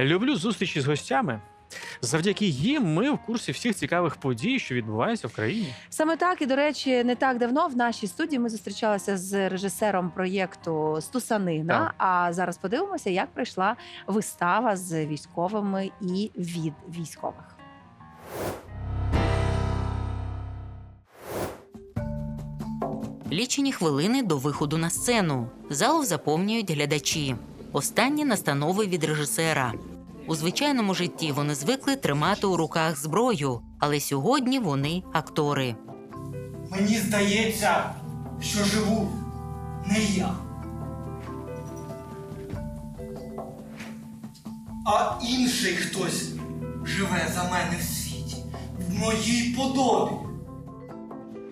Люблю зустрічі з гостями. Завдяки їм ми в курсі всіх цікавих подій, що відбуваються в країні. Саме так і до речі, не так давно в нашій студії ми зустрічалися з режисером проєкту Стусанина. Так. А зараз подивимося, як пройшла вистава з військовими і від військових. Лічені хвилини до виходу на сцену. Залу заповнюють глядачі. Останні настанови від режисера. У звичайному житті вони звикли тримати у руках зброю, але сьогодні вони актори. Мені здається, що живу не я. А інший хтось живе за мене в світі, в моїй подобі.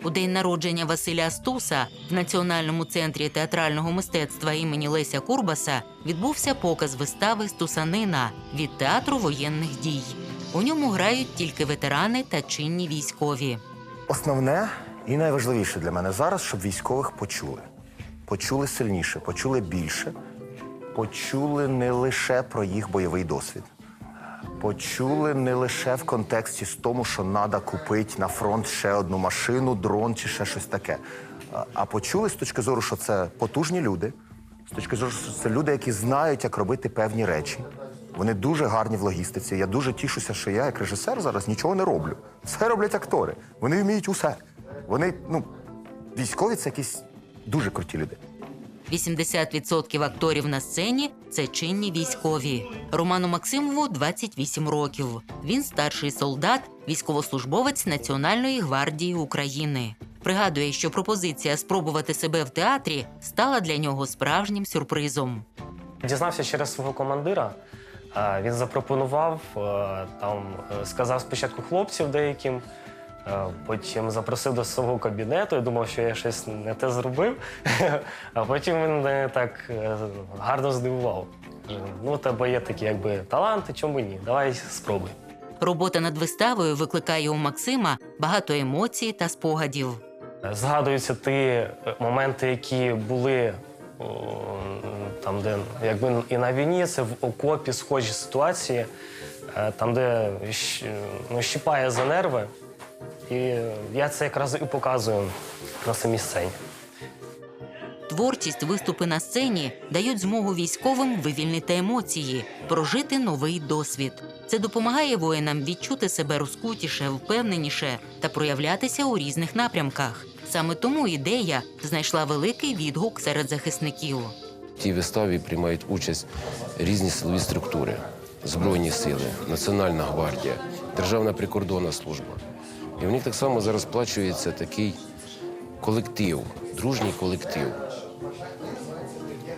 У день народження Василя Стуса в Національному центрі театрального мистецтва імені Леся Курбаса відбувся показ вистави Стусанина від театру воєнних дій. У ньому грають тільки ветерани та чинні військові. Основне і найважливіше для мене зараз, щоб військових почули. Почули сильніше, почули більше, почули не лише про їх бойовий досвід. Почули не лише в контексті з тому, що треба купити на фронт ще одну машину, дрон чи ще щось таке. А- почули з точки зору, що це потужні люди, з точки зору, що це люди, які знають, як робити певні речі. Вони дуже гарні в логістиці. Я дуже тішуся, що я, як режисер, зараз нічого не роблю. Все роблять актори. Вони вміють усе. Вони, ну, військові це якісь дуже круті люди. 80% акторів на сцені це чинні військові. Роману Максимову 28 років. Він старший солдат, військовослужбовець Національної гвардії України. Пригадує, що пропозиція спробувати себе в театрі стала для нього справжнім сюрпризом. Дізнався через свого командира. Він запропонував, е, там е, сказав спочатку хлопців деяким, потім запросив до свого кабінету. Я думав, що я щось не те зробив. А потім він мене так е, гарно здивував. Каже, Ну, у тебе є такі якби таланти, чому ні? Давай спробуй. Робота над виставою викликає у Максима багато емоцій та спогадів. Згадуються ті е, моменти, які були о, там, де якби і на війні, це в окопі схожі ситуації, е, там, де ну, щипає за нерви. І я це якраз і показую на самій сцені. Творчість, виступи на сцені дають змогу військовим вивільнити емоції, прожити новий досвід. Це допомагає воїнам відчути себе розкутіше, впевненіше та проявлятися у різних напрямках. Саме тому ідея знайшла великий відгук серед захисників. В цій виставі приймають участь різні силові структури, Збройні сили, Національна гвардія, Державна прикордонна служба. І в них так само зараз сплачується такий колектив, дружній колектив.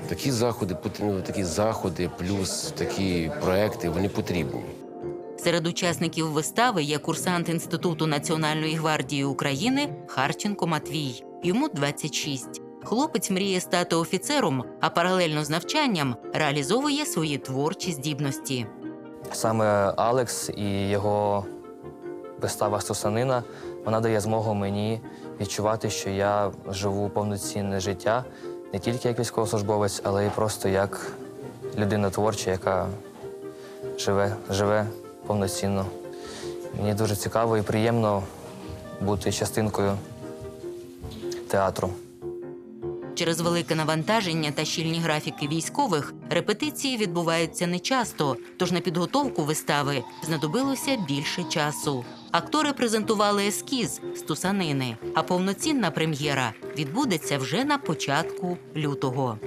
Такі заходи, такі заходи, плюс такі проекти, вони потрібні. Серед учасників вистави є курсант Інституту Національної гвардії України Харченко Матвій. Йому 26. Хлопець мріє стати офіцером, а паралельно з навчанням реалізовує свої творчі здібності. Саме Алекс і його вистава Стусанина вона дає змогу мені відчувати, що я живу повноцінне життя не тільки як військовослужбовець, але й просто як людина творча, яка живе, живе повноцінно. Мені дуже цікаво і приємно бути частинкою театру. Через велике навантаження та щільні графіки військових репетиції відбуваються нечасто, тож на підготовку вистави знадобилося більше часу. Актори презентували ескіз з тусанини, а повноцінна прем'єра відбудеться вже на початку лютого.